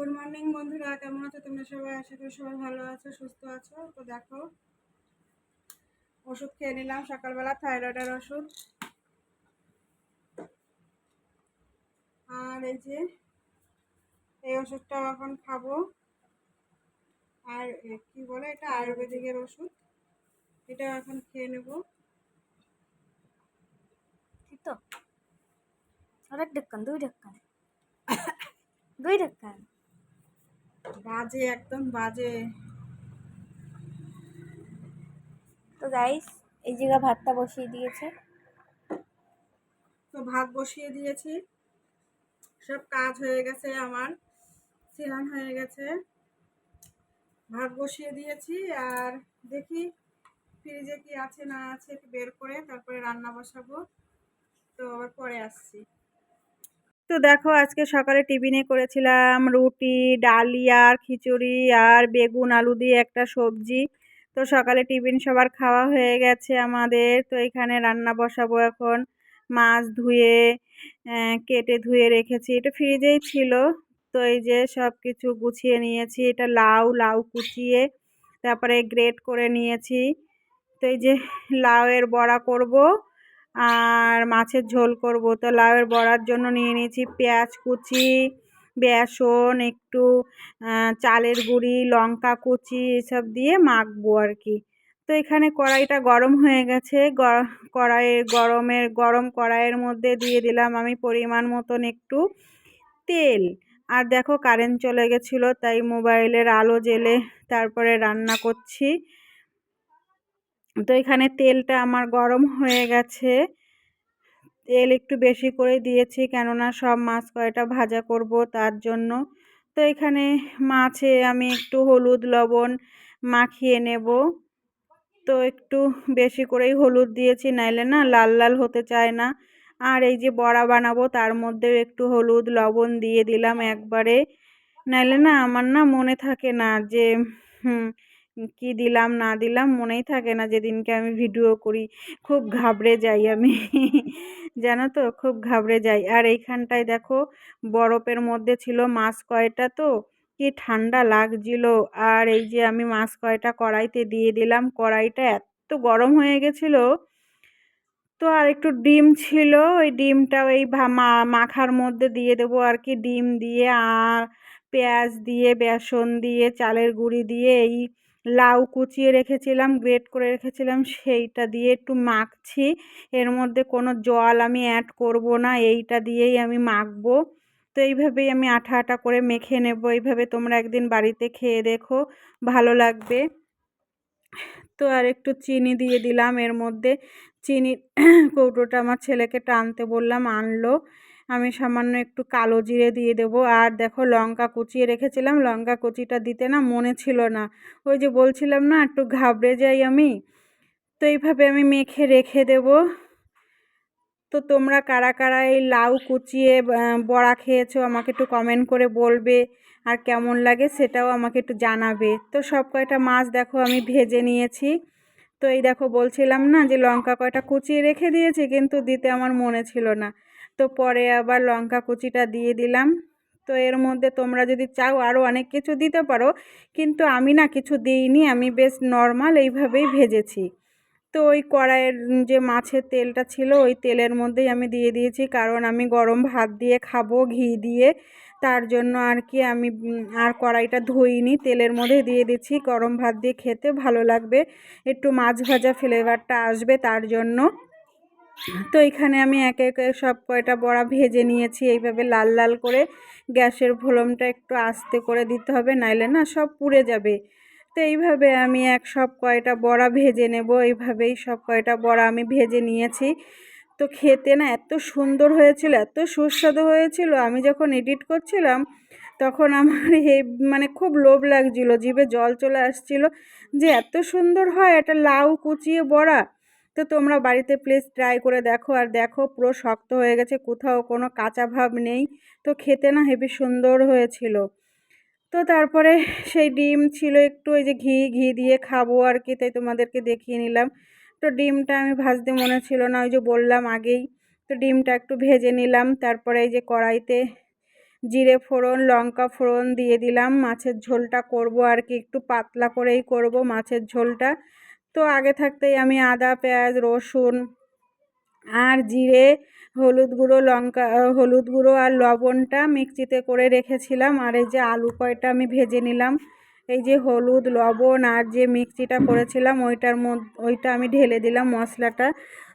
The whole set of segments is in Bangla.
গুড মর্নিং বন্ধুরা, কেমন আছো তোমরা সবাই? আশা করি সবাই ভালো আছো, সুস্থ আছো। তো দেখো, ওষুধ খেয়ে নিলাম, সকালবেলা থাইরয়েডের ওষুধ। আর এই যে, এই ওষুধটাও এখন খাব। আর কি বলে এটা? আয়ুর্বেদিকের ওষুধ। এটাও এখন খেয়ে নেব। তো। দুই ঢাক্কান। দুই ঢাক্কান। বাজে একদম বাজে। তো গাইস এই জায়গা ভাতটা বসিয়ে দিয়েছে। তো ভাত বসিয়ে দিয়েছি। সব কাজ হয়ে গেছে আমার স্নান হয়ে গেছে। ভাত বসিয়ে দিয়েছি আর দেখি ফ্রিজে কি আছে না আছে বের করে তারপরে রান্না বসাবো। তো আবার পরে আসছি। তো দেখো আজকে সকালে টিফিনে করেছিলাম রুটি ডালিয়া আর খিচুড়ি আর বেগুন, আলু দিয়ে একটা সবজি। তো সকালে টিফিন সবার খাওয়া হয়ে গেছে আমাদের। তো এখানে রান্না বসাবো এখন। মাছ ধুয়ে কেটে ধুয়ে রেখেছি। এটা ফ্রিজেই ছিল। তো এই যে সব কিছু গুছিয়ে নিয়েছি। এটা লাউ লাউ কুচিয়ে তারপরে গ্রেট করে নিয়েছি। তো এই যে লাউয়ের বড়া করব। আর মাছের ঝোল করব। তো লাউয়ের বড়ার জন্য নিয়ে নিয়েছি পেঁয়াজ কুচি, বেসন, একটু চালের গুঁড়ি, লঙ্কা কুচি এসব দিয়ে মাখবো আর কি। তো এখানে কড়াইটা গরম হয়ে গেছে। কড়াইয়ের গরমের, গরম কড়াইয়ের মধ্যে দিয়ে দিলাম আমি পরিমাণ মতন একটু তেল। আর দেখো কারেন্ট চলে গেছিল, তাই মোবাইলের আলো জ্বেলে তারপরে রান্না করছি। তো এখানে তেলটা আমার গরম হয়ে গেছে। তেল একটু বেশি করে দিয়েছি কেননা সব মাছ কয়টা ভাজা করব তার জন্য। তো এখানে মাছে আমি একটু হলুদ, লবণ মাখিয়ে নেব। তো একটু বেশি করেই হলুদ দিয়েছি, নাইলে না লাল লাল হতে চায় না। আর এই যে বড়া বানাবো তার মধ্যেও একটু হলুদ, লবণ দিয়ে দিলাম একবারে। নাইলে না আমার না মনে থাকে না যে, হুম কি দিলাম, না দিলাম, মনেই থাকে না যেদিনকে আমি ভিডিও করি। খুব ঘাবড়ে যাই আমি। জানো তো, খুব ঘাবড়ে যাই। আর এইখানটায় দেখো, বরফের মধ্যে ছিল মাছ কয়টা তো? কি ঠান্ডা লাগছিল। আর এই যে আমি মাছ কয়টা কড়াইতে দিয়ে দিলাম, কড়াইটা এত গরম হয়ে গেছিল। তো আর একটু ডিম ছিল, ওই ডিমটা ওই মাখার মধ্যে দিয়ে দেবো আর কি। ডিম দিয়ে আর পেঁয়াজ দিয়ে, বেসন দিয়ে, চালের গুঁড়ি দিয়ে, এই লাউ কুচিয়ে রেখেছিলাম গ্রেট করে রেখেছিলাম, সেইটা দিয়ে একটু মাখছি। এর মধ্যে কোনো জল আমি অ্যাড করব না, এইটা দিয়েই আমি মাখবো। তো এইভাবেই আমি আঠা আঠা করে মেখে নেব। এইভাবে তোমরা একদিন বাড়িতে খেয়ে দেখো, ভালো লাগবে। তো আর একটু চিনি দিয়ে দিলাম। এর মধ্যে চিনি কৌটোটা আমার ছেলেকে টানতে বললাম, আনলো। আমি সামান্য একটু কালো জিরে দিয়ে দেবো। আর দেখো লঙ্কা কুচিয়ে রেখেছিলাম। লঙ্কা কুচিটা দিতে না মনে ছিল না। ওই যে বলছিলাম না, একটু ঘাবড়ে যাই আমি। তো এইভাবে আমি মেখে রেখে দেব। তো তোমরা কারা কারা এই লাউ কুচিয়ে বড়া খেয়েছো আমাকে একটু কমেন্ট করে বলবে। আর কেমন লাগে সেটাও আমাকে একটু জানাবে। তো সব কয়টা মাছ দেখো আমি ভেজে নিয়েছি। তো এই দেখো বলছিলাম না যে লঙ্কা কয়টা কুচিয়ে রেখে দিয়েছি, কিন্তু দিতে আমার মনে ছিল না। তো পরে আবার লঙ্কা কুচিটা দিয়ে দিলাম। তো এর মধ্যে তোমরা যদি চাও আরও অনেক কিছু দিতে পারো, কিন্তু আমি না কিছু দিইনি, আমি বেশ নর্মাল এইভাবেই ভেজেছি। তো ওই কড়াইয়ের যে মাছের তেলটা ছিল, ওই তেলের মধ্যেই আমি দিয়ে দিয়েছি, কারণ আমি গরম ভাত দিয়ে খাব ঘি দিয়ে। তার জন্য আর কি আমি, আর কড়াইটা ধুইনি, তেলের মধ্যে দিয়ে দিচ্ছি। গরম ভাত দিয়ে খেতে ভালো লাগবে, একটু মাছ ভাজা ফ্লেভারটা আসবে তার জন্য। তো এখানে আমি একে একে সব কয়টা বড়া ভেজে নিয়েছি, এইভাবে লাল লাল করে গ্যাসের ভলমটা একটু আস্তে করে দিতে হবে, নাইলে না সব পুড়ে যাবে। তো এইভাবে আমি এক সব কয়টা বড়া ভেজে নেব, এইভাবেই সব কয়টা বড়া আমি ভেজে নিয়েছি। তো খেতে না এত সুন্দর হয়েছিল, এত সুস্বাদু হয়েছিল, আমি যখন এডিট করছিলাম তখন আমার হে মানে খুব লোভ লাগছিল, জিভে জল চলে আসছিল যে এত সুন্দর হয় একটা লাউ কুচিয়ে বড়া। তো তোমরা বাড়িতে প্লিজ ট্রাই করে দেখো। আর দেখো, পুরো শক্ত হয়ে গেছে, কোথাও কোনো কাঁচা ভাব নেই। তো খেতে না হেবি সুন্দর হয়েছিল। তো তারপরে সেই ডিম ছিল একটু ওই যে ঘি ঘি দিয়ে খাব আর কি, তাই তোমাদেরকে দেখিয়ে নিলাম। তো ডিমটা আমি ভাজতে মনে ছিল না, ওই যে বললাম আগেই। তো ডিমটা একটু ভেজে নিলাম, তারপরে এই যে কড়াইতে জিরে ফোড়ন, লঙ্কা ফোড়ন দিয়ে দিলাম। মাছের ঝোলটা করব আর কি, একটু পাতলা করেই করব মাছের ঝোলটা। তো আগে থাকতেই আমি আদা, পেঁয়াজ, রসুন আর জিরে, হলুদ গুঁড়ো, লঙ্কা হলুদ গুঁড়ো আর লবণটা মিক্সিতে করে রেখেছিলাম। আর এই যে আলু কয়টা আমি ভেজে নিলাম, এই যে হলুদ, লবণ আর যে মিক্সিটা করেছিলাম, ওইটার মধ্যে, ওইটা আমি ঢেলে দিলাম মশলাটা।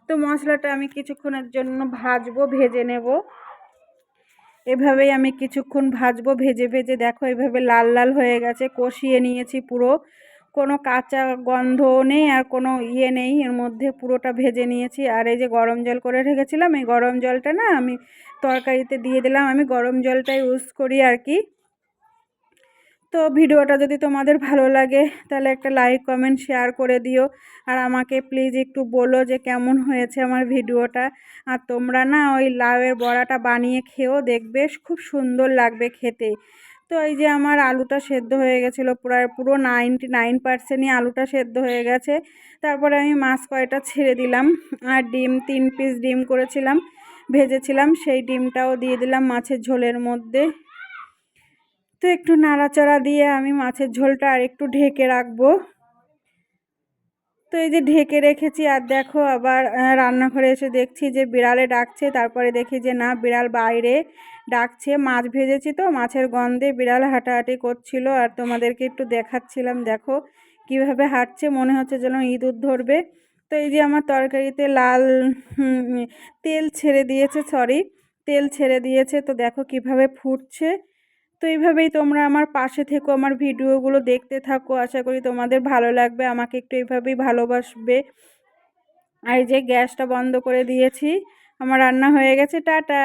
তো মশলাটা আমি কিছুক্ষণের জন্য ভাজবো, ভেজে নেব। এভাবেই আমি কিছুক্ষণ ভাজবো, ভেজে ভেজে দেখো এভাবে লাল লাল হয়ে গেছে, কষিয়ে নিয়েছি পুরো। কোনো কাঁচা গন্ধ নেই আর কোনো ইয়ে নেই। এর মধ্যে পুরোটা ভেজে নিয়েছি। আর এই যে গরম জল করে রেখেছিলাম, এই গরম জলটা না আমি তরকারিতে দিয়ে দিলাম। আমি গরম জলটাই ইউজ করি আর কি। তো ভিডিওটা যদি তোমাদের ভালো লাগে, তাহলে একটা লাইক কমেন্ট শেয়ার করে দিও। আর আমাকে প্লিজ একটু বলো যে কেমন হয়েছে আমার ভিডিওটা। আর তোমরা না ওই লাউয়ের বড়াটা বানিয়ে খেয়েও দেখবে, খুব সুন্দর লাগবে খেতে। তো এই যে আমার আলুটা সেদ্ধ হয়ে গেছিল প্রায় পুরো নাইনটি নাইন পার্সেন্টই আলুটা সেদ্ধ হয়ে গেছে। তারপরে আমি মাছ কয়টা ছেড়ে দিলাম, আর ডিম, তিন পিস ডিম করেছিলাম, ভেজেছিলাম, সেই ডিমটাও দিয়ে দিলাম মাছের ঝোলের মধ্যে। তো একটু নাড়াচাড়া দিয়ে আমি মাছের ঝোলটা আর একটু ঢেকে রাখব। তো এই যে ঢেকে রেখেছি আর দেখো আবার রান্নাঘরে এসে দেখছি যে বিড়ালে ডাকছে, তারপরে দেখি যে না, বিড়াল বাইরে ডাকছে, মাছ ভেজেছি তো, মাছের গন্ধে বিড়াল হাঁটাহাঁটি করছিল আর তোমাদেরকে একটু দেখাচ্ছিলাম, দেখো কীভাবে হাঁটছে, মনে হচ্ছে যেন ইঁদুর ধরবে। তো এই যে আমার তরকারিতে লাল তেল ছেড়ে দিয়েছে সরি তেল ছেড়ে দিয়েছে, তো দেখো কীভাবে ফুটছে। তো এইভাবেই তোমরা আমার পাশে থেকো, আমার ভিডিওগুলো দেখতে থাকো। আশা করি তোমাদের ভালো লাগবে, আমাকে একটু এইভাবেই ভালোবাসবে। আর যে গ্যাসটা বন্ধ করে দিয়েছি, আমার রান্না হয়ে গেছে, টাটা!